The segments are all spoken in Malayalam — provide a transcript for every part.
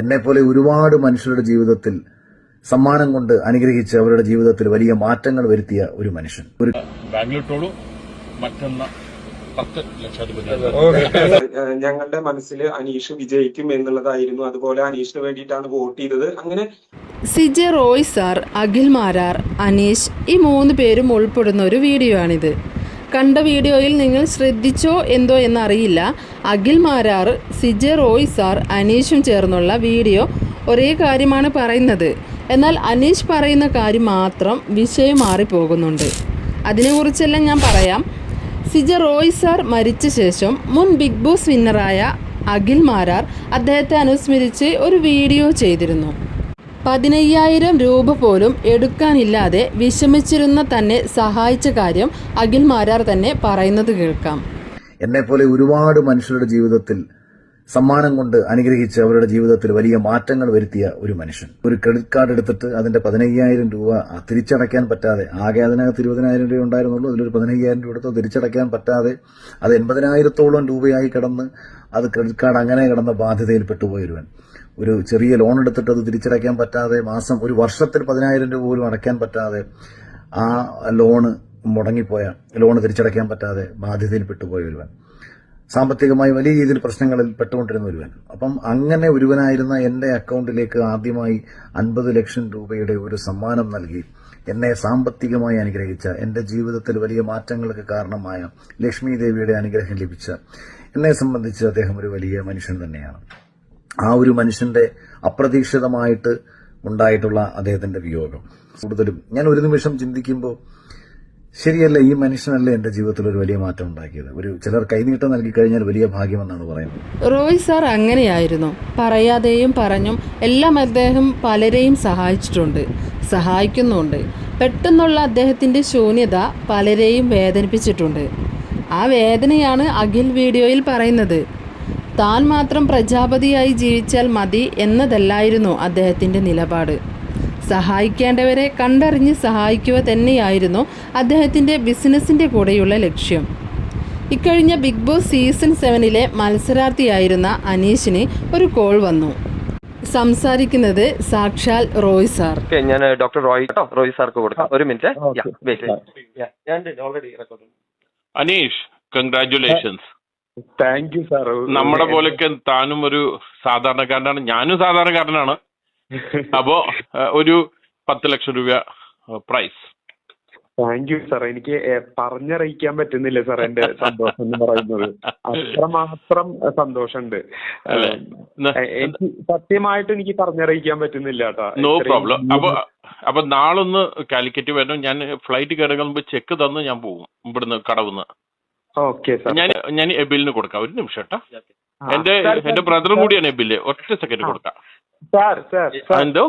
എന്നെപ്പോലെ ഒരുപാട് മനുഷ്യരുടെ ജീവിതത്തിൽ സമ്മാനം കൊണ്ട് അനുഗ്രഹിച്ച് അവരുടെ ജീവിതത്തിൽ വലിയ മാറ്റങ്ങൾ വരുത്തിയ ഒരു മനുഷ്യൻ. ഒരു മറ്റൊന്ന് പത്ത് ലക്ഷാധിപതി. ഞങ്ങളുടെ മനസ്സിൽ അനീഷ് വിജയിക്കും എന്നുള്ളതായിരുന്നു. അതുപോലെ അനീഷിന് വേണ്ടിയിട്ടാണ് വോട്ട് ചെയ്തത്. അങ്ങനെ സിജെ റോയ് സാർ അഖിൽ മാരാർ അനീഷ് ഈ മൂന്ന് പേരും ഉൾപ്പെടുന്ന ഒരു വീഡിയോ ആണിത് കണ്ട വീഡിയോയിൽ നിങ്ങൾ ശ്രദ്ധിച്ചോ എന്തോ എന്നറിയില്ല. അഖിൽ മാരാർ സിജ റോയ് സാർ അനീഷും ചേർന്നുള്ള വീഡിയോ ഒരേ കാര്യമാണ് പറയുന്നത്. എന്നാൽ അനീഷ് പറയുന്ന കാര്യം മാത്രം വിഷയം മാറിപ്പോകുന്നുണ്ട്. അതിനെക്കുറിച്ചെല്ലാം ഞാൻ പറയാം. സിജ റോയ് സാർ മരിച്ച ശേഷം മുൻ ബിഗ് ബോസ് വിന്നറായ അഖിൽ മാരാർ അദ്ദേഹത്തെ അനുസ്മരിച്ച് ഒരു വീഡിയോ ചെയ്തിരുന്നു. പതിനയ്യായിരം രൂപ പോലും എടുക്കാനില്ലാതെ വിഷമിച്ചിരുന്ന തന്നെ സഹായിച്ച കാര്യം അഖിൽ മാരാർ തന്നെ പറയുന്നത് കേൾക്കാം. എന്നെപ്പോലെ ഒരുപാട് മനുഷ്യരുടെ ജീവിതത്തിൽ സമ്മാനം കൊണ്ട് അനുഗ്രഹിച്ച് അവരുടെ ജീവിതത്തിൽ വലിയ മാറ്റങ്ങൾ വരുത്തിയ ഒരു മനുഷ്യൻ. ഒരു ക്രെഡിറ്റ് കാർഡ് എടുത്തിട്ട് അതിന്റെ പതിനയ്യായിരം രൂപ തിരിച്ചടയ്ക്കാൻ പറ്റാതെ ആകെ അതിനകത്ത് ഇരുപതിനായിരം രൂപ ഉണ്ടായിരുന്നുള്ളൂ. അതിലൊരു പതിനയ്യായിരം രൂപ എടുത്ത് തിരിച്ചടയ്ക്കാൻ പറ്റാതെ അത് എൺപതിനായിരത്തോളം രൂപയായി കിടന്ന് അത് ക്രെഡിറ്റ് കാർഡ് അങ്ങനെ കിടന്ന ബാധ്യതയിൽ പെട്ടുപോയ ഒരുവൻ. ഒരു ചെറിയ ലോൺ എടുത്തിട്ട് അത് തിരിച്ചടയ്ക്കാൻ പറ്റാതെ മാസം ഒരു വർഷത്തിൽ പതിനായിരം രൂപ പോലും അടയ്ക്കാൻ പറ്റാതെ ആ ലോണ് മുടങ്ങിപ്പോയ ലോണ് തിരിച്ചടയ്ക്കാൻ പറ്റാതെ ബാധ്യതയിൽ പെട്ടുപോയ ഒരുവൻ. സാമ്പത്തികമായി വലിയ രീതിയിൽ പ്രശ്നങ്ങളിൽ പെട്ടുകൊണ്ടിരുന്ന ഒരുവൻ. അപ്പം അങ്ങനെ ഒരുവനായിരുന്ന എന്റെ അക്കൗണ്ടിലേക്ക് ആദ്യമായി അൻപത് ലക്ഷം രൂപയുടെ ഒരു സമ്മാനം നൽകി. എന്നെ സാമ്പത്തികമായി അനുഗ്രഹിച്ച എന്റെ ജീവിതത്തിൽ വലിയ മാറ്റങ്ങൾക്ക് കാരണമായ ലക്ഷ്മി ദേവിയുടെ അനുഗ്രഹം ലഭിച്ച എന്നെ സംബന്ധിച്ച് അദ്ദേഹം ഒരു വലിയ മനുഷ്യൻ തന്നെയാണ്. ആ ഒരു മനുഷ്യന്റെ അപ്രതീക്ഷിതമായിട്ട് ഉണ്ടായിട്ടുള്ള അദ്ദേഹത്തിന്റെ വിയോഗം. കൂടുതലും ഞാൻ ഒരു നിമിഷം ചിന്തിക്കുമ്പോൾ ശരിയല്ല ഈ മനുഷ്യനല്ലേ എന്റെ ജീവിതത്തിൽ ഒരു വലിയ മാറ്റം ഉണ്ടാക്കിയത്? ഒരു ചിലർ കൈനീട്ടം നൽകി കഴിഞ്ഞാൽ വലിയ ഭാഗ്യമെന്നാണ് പറയുന്നത്. റോയ് സാർ അങ്ങനെയായിരുന്നു. പറയാതെയും പറഞ്ഞും എല്ലാം അദ്ദേഹം പലരെയും സഹായിച്ചിട്ടുണ്ട് സഹായിക്കുന്നുണ്ട്. പെട്ടെന്നുള്ള അദ്ദേഹത്തിന്റെ ശൂന്യത പലരെയും വേദനിപ്പിച്ചിട്ടുണ്ട്. ആ വേദനയാണ് അഖിൽ വീഡിയോയിൽ പറയുന്നത്. താൻ മാത്രം പ്രജാപതിയായി ജീവിച്ചാൽ മതി എന്നതല്ലായിരുന്നു അദ്ദേഹത്തിന്റെ നിലപാട്. സഹായിക്കേണ്ടവരെ കണ്ടറിഞ്ഞ് സഹായിക്കുക തന്നെയായിരുന്നു അദ്ദേഹത്തിന്റെ ബിസിനസ്സിന്റെ കൂടെയുള്ള ലക്ഷ്യം. ഇക്കഴിഞ്ഞ ബിഗ് ബോസ് സീസൺ സെവനിലെ മത്സരാർത്ഥിയായിരുന്ന അനീഷിന് ഒരു കോൾ വന്നു. സംസാരിക്കുന്നത് സാക്ഷാൽ റോയ് സാർ. ഞാൻ ഡോക്ടർ റോയ് കേട്ടോ? റോയ് സാർക്ക് കൊടുക്കാം. ഒരു minute. Aneesh congratulations thank you sir നമ്മുടെ പോലൊക്കെ താനും ഒരു സാധാരണക്കാരനാണ്. ഞാനും സാധാരണക്കാരനാണ്. അപ്പോ ഒരു പത്ത് ലക്ഷം രൂപ പ്രൈസ് താങ്ക് യു സാർ എനിക്ക് പറഞ്ഞറിയിക്കാൻ പറ്റുന്നില്ല സാർ എന്റെ സന്തോഷം എന്ന് പറയുന്നത്. അത്രമാത്രം സന്തോഷമുണ്ട്. എനിക്ക് സത്യമായിട്ട് എനിക്ക് പറഞ്ഞറിയിക്കാൻ പറ്റുന്നില്ല നോ പ്രോബ്ലം അപ്പൊ അപ്പൊ നാളൊന്ന് കാലിക്കറ്റ് വരണം. ഞാൻ ഫ്ലൈറ്റ് മുമ്പ് ചെക്ക് തന്ന് ഞാൻ പോകും ഇവിടുന്ന് കടവുന്ന്. ഓക്കെ സാർ ഞാൻ ഞാൻ എബിലിന് കൊടുക്കാം. ഒരു നിമിഷം കേട്ടോ. എന്റെ എന്റെ ബ്രദറും കൂടിയാണ് എബിൽ. ഒറ്റ സെക്കൻഡ് കൊടുക്കാം. സാർ സാർ സാർ എന്തോ?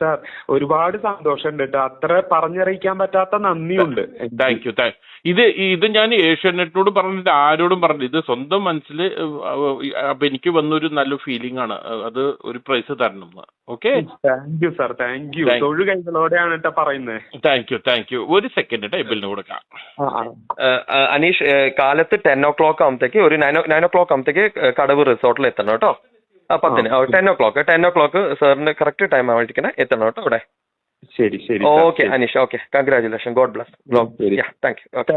സാർ ഒരുപാട് സന്തോഷമുണ്ട് കേട്ടോ. അത്ര പറഞ്ഞറിയിക്കാൻ പറ്റാത്ത നന്ദിയുണ്ട്. താങ്ക് യു താങ്ക് ഇത് ഇത് ഞാൻ ഏഷ്യാനെറ്റിനോട് പറഞ്ഞിട്ട് ആരോടും പറഞ്ഞില്ല. ഇത് സ്വന്തം മനസ്സിൽ അപ്പൊ എനിക്ക് വന്നൊരു നല്ല ഫീലിംഗ് ആണ്. അത് ഒരു പ്രൈസ് തരണം okay thank you sir thank you തൊഴിൽ തൊഴു കൈകളോടെയാണ് കേട്ടോ പറയുന്നത് താങ്ക് യു താങ്ക് യു ഒരു സെക്കൻഡ് കേട്ടോ എബിലിന് കൊടുക്കാം അനീഷ് കാലത്ത് ടെൻ ഓ ക്ലോക്ക് ആകുമ്പോഴത്തേക്ക് ഒരു നയൻ നയൻ ഓ ക്ലോക്ക് ആകുമ്പോഴത്തേക്ക് കടവ് റിസോർട്ടിൽ എത്തണം കേട്ടോ. പത്തിന്. Ten o'clock ten o'clock സാറിന് കറക്റ്റ് ടൈം ആവാണ്ടിരിക്കണേ എത്തണം കേട്ടോ അവിടെ? ശരി ശരി okay. Aneesh. Okay congratulation God bless thank you okay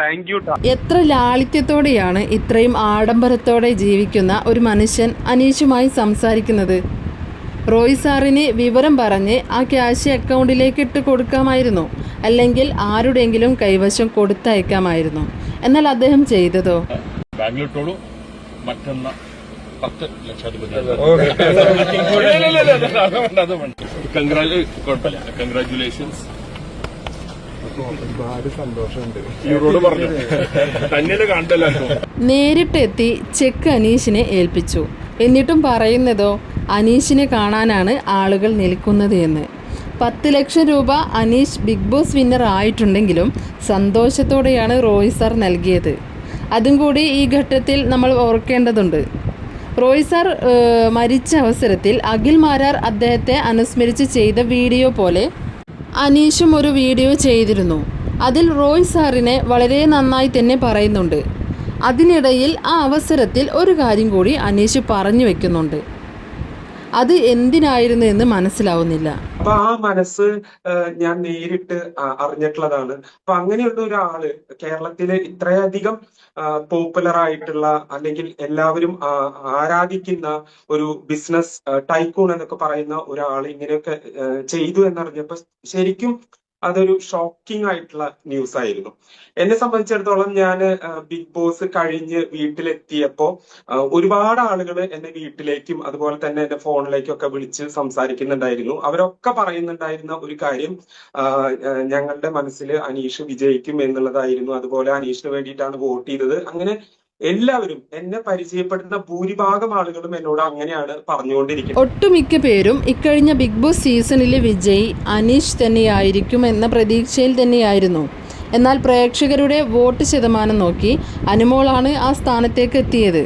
thank you sir thank എത്ര ലാളിത്യത്തോടെയാണ് ഇത്രയും ആഡംബരത്തോടെ ജീവിക്കുന്ന ഒരു മനുഷ്യൻ അനീഷുമായി സംസാരിക്കുന്നത്? റോയ് സാറിന് വിവരം പറഞ്ഞ് ആ ക്യാഷ് അക്കൗണ്ടിലേക്ക് ഇട്ട് കൊടുക്കാമായിരുന്നു. അല്ലെങ്കിൽ ആരുടെയെങ്കിലും കൈവശം കൊടുത്തയക്കാമായിരുന്നു. എന്നാൽ അദ്ദേഹം ചെയ്തതോ? ബാംഗ്ലൂർ ടോളു മറ്റൊന്ന് പത്ത് ലക്ഷാധിപതി കൺഗ്രാറ്റുലേഷൻസ് നേരിട്ടെത്തി ചെക്ക് അനീഷിനെ ഏൽപ്പിച്ചു. എന്നിട്ടും പറയുന്നതോ അനീഷിനെ കാണാനാണ് ആളുകൾ നിൽക്കുന്നത് എന്ന്. പത്ത് ലക്ഷം രൂപ അനീഷ് ബിഗ് ബോസ് വിന്നർ ആയിട്ടുണ്ടെങ്കിലും സന്തോഷത്തോടെയാണ് റോയ് സാർ നൽകിയത്. അതും കൂടി ഈ ഘട്ടത്തിൽ നമ്മൾ ഓർക്കേണ്ടതുണ്ട്. റോയ് സാർ മരിച്ച അവസരത്തിൽ അഖിൽ മാരാർ അദ്ദേഹത്തെ അനുസ്മരിച്ച് ചെയ്ത വീഡിയോ പോലെ അനീഷും ഒരു വീഡിയോ ചെയ്തിരുന്നു. അതിൽ റോയ് സാറിനെ വളരെ നന്നായി തന്നെ പറയുന്നുണ്ട്. അതിനിടയിൽ ആ അവസരത്തിൽ ഒരു കാര്യം കൂടി അനീഷ് പറഞ്ഞു വെക്കുന്നുണ്ട്. അത് എന്തിനായിരുന്നു എന്ന് മനസ്സിലാവുന്നില്ല. അപ്പൊ ആ മനസ്സ് ഞാൻ നേരിട്ട് അറിഞ്ഞിട്ടുള്ളതാണ്. അപ്പൊ അങ്ങനെയുള്ള ഒരാൾ കേരളത്തിലെ ഇത്രയധികം പോപ്പുലർ ആയിട്ടുള്ള അല്ലെങ്കിൽ എല്ലാവരും ആരാധിക്കുന്ന ഒരു ബിസിനസ് ടൈക്കൂൺ എന്നൊക്കെ പറയുന്ന ഒരാൾ ഇങ്ങനെയൊക്കെ ചെയ്തു എന്നറിഞ്ഞപ്പോ ശരിക്കും അതൊരു ഷോക്കിംഗ് ആയിട്ടുള്ള ന്യൂസ് ആയിരുന്നു. എന്നെ സംബന്ധിച്ചിടത്തോളം ഞാൻ ബിഗ് ബോസ് കഴിഞ്ഞ് വീട്ടിലെത്തിയപ്പോ ഒരുപാട് ആളുകൾ എന്നെ വീട്ടിലേക്കും അതുപോലെ തന്നെ എന്റെ ഫോണിലേക്കും ഒക്കെ വിളിച്ച് സംസാരിക്കുന്നുണ്ടായിരുന്നു. അവരൊക്കെ പറയുന്നുണ്ടായിരുന്ന ഒരു കാര്യം ഞങ്ങളുടെ മനസ്സിൽ അനീഷ് വിജയിക്കും എന്നുള്ളതായിരുന്നു. അതുപോലെ അനീഷിന് വേണ്ടിയിട്ടാണ് വോട്ട് ചെയ്തത്. അങ്ങനെ എല്ലാവരും എന്നെ പരിചയപ്പെടുന്ന ഭൂരിഭാഗം ആളുകളും എന്നോട് അങ്ങനെയാണ് പറഞ്ഞുകൊണ്ടിരിക്കുന്നത്. ഒട്ടുമിക്ക പേരും ഇക്കഴിഞ്ഞ ബിഗ് ബോസ് സീസണിലെ വിജയി അനീഷ് തന്നെയായിരിക്കും എന്ന പ്രതീക്ഷയിൽ തന്നെയായിരുന്നു. എന്നാൽ പ്രേക്ഷകരുടെ വോട്ട് ശതമാനം നോക്കി അനുമോളാണ് ആ സ്ഥാനത്തേക്ക് എത്തിയത്.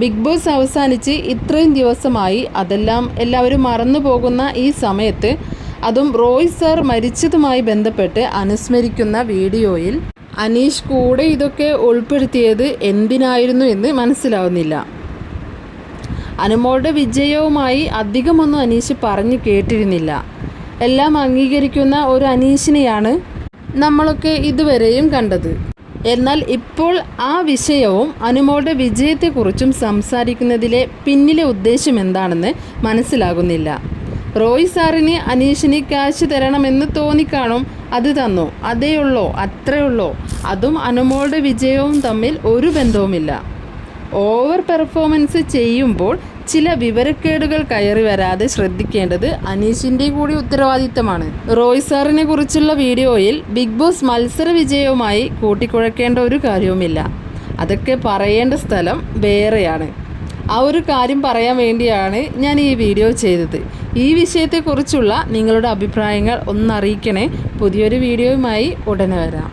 ബിഗ് ബോസ് അവസാനിച്ച് ഇത്രയും ദിവസമായി അതെല്ലാം എല്ലാവരും മറന്നു പോകുന്ന ഈ സമയത്ത് അതും റോയ് സാർ മരിച്ചതുമായി ബന്ധപ്പെട്ട് അനുസ്മരിക്കുന്ന വീഡിയോയിൽ അനീഷ് കൂടെ ഇതൊക്കെ ഉൾപ്പെടുത്തിയത് എന്തിനായിരുന്നു എന്ന് മനസ്സിലാവുന്നില്ല. അനുമോളുടെ വിജയവുമായി അധികമൊന്നും അനീഷ് പറഞ്ഞു കേട്ടിരുന്നില്ല. എല്ലാം അംഗീകരിക്കുന്ന ഒരു അനീഷിനെയാണ് നമ്മളൊക്കെ ഇതുവരെയും കണ്ടത്. എന്നാൽ ഇപ്പോൾ ആ വിഷയവും അനുമോളുടെ വിജയത്തെക്കുറിച്ചും സംസാരിക്കുന്നതിലെ പിന്നിലെ ഉദ്ദേശം എന്താണെന്ന് മനസ്സിലാകുന്നില്ല. റോയ് സാറിന് അനീഷിന് ക്യാഷ് തരണമെന്ന് തോന്നിക്കാണും അത് തന്നു. അതേയുള്ളോ? അത്രയുള്ളോ? അതും അനുമോളുടെ വിജയവും തമ്മിൽ ഒരു ബന്ധവുമില്ല. ഓവർ പെർഫോമൻസ് ചെയ്യുമ്പോൾ ചില വിവരക്കേടുകൾ കയറി വരാതെ ശ്രദ്ധിക്കേണ്ടത് അനീഷിന്റെ കൂടി ഉത്തരവാദിത്തമാണ്. റോയ് സാറിനെ കുറിച്ചുള്ള വീഡിയോയിൽ ബിഗ് ബോസ് മത്സര വിജയവുമായി കൂട്ടിക്കുഴക്കേണ്ട ഒരു കാര്യവുമില്ല. അതൊക്കെ പറയേണ്ട സ്ഥലം വേറെയാണ്. ആ ഒരു കാര്യം പറയാൻ വേണ്ടിയാണ് ഞാൻ ഈ വീഡിയോ ചെയ്തത്. ഈ വിഷയത്തെക്കുറിച്ചുള്ള നിങ്ങളുടെ അഭിപ്രായങ്ങൾ ഒന്നറിയിക്കണേ. പുതിയൊരു വീഡിയോയുമായി ഉടനെ വരാം.